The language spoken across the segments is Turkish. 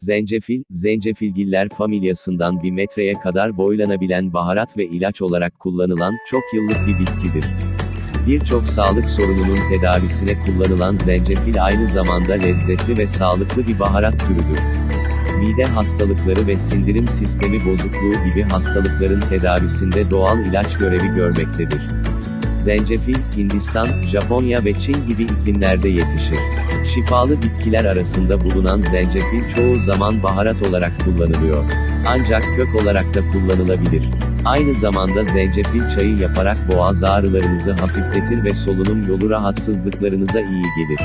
Zencefil, zencefilgiller familyasından bir metreye kadar boylanabilen baharat ve ilaç olarak kullanılan çok yıllık bir bitkidir. Birçok sağlık sorununun tedavisine kullanılan zencefil aynı zamanda lezzetli ve sağlıklı bir baharat türüdür. Mide hastalıkları ve sindirim sistemi bozukluğu gibi hastalıkların tedavisinde doğal ilaç görevi görmektedir. Zencefil, Hindistan, Japonya ve Çin gibi iklimlerde yetişir. Şifalı bitkiler arasında bulunan zencefil çoğu zaman baharat olarak kullanılıyor. Ancak kök olarak da kullanılabilir. Aynı zamanda zencefil çayı yaparak boğaz ağrılarınızı hafifletir ve solunum yolu rahatsızlıklarınıza iyi gelir.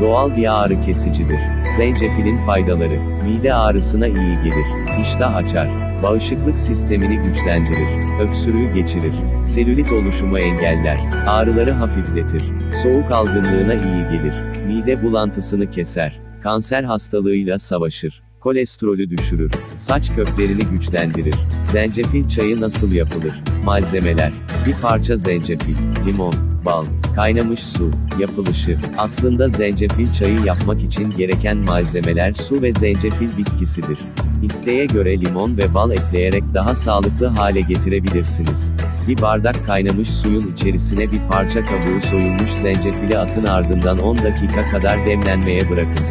Doğal bir ağrı kesicidir. Zencefilin faydaları, mide ağrısına iyi gelir, iştah açar, bağışıklık sistemini güçlendirir, öksürüğü geçirir, selülit oluşumu engeller, ağrıları hafifletir, soğuk algınlığına iyi gelir, mide bulantısını keser, kanser hastalığıyla savaşır, kolesterolü düşürür, saç köklerini güçlendirir. Zencefil çayı nasıl yapılır? Malzemeler: bir parça zencefil, limon, bal, kaynamış su, yapılışı. Aslında zencefil çayı yapmak için gereken malzemeler su ve zencefil bitkisidir. İsteğe göre limon ve bal ekleyerek daha sağlıklı hale getirebilirsiniz. Bir bardak kaynamış suyun içerisine bir parça kabuğu soyulmuş zencefili atın ardından 10 dakika kadar demlenmeye bırakın.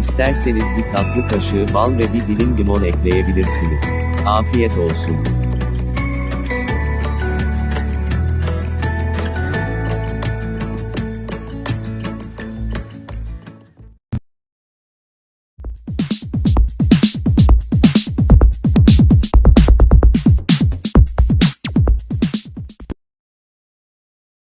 İsterseniz bir tatlı kaşığı bal ve bir dilim limon ekleyebilirsiniz. Afiyet olsun.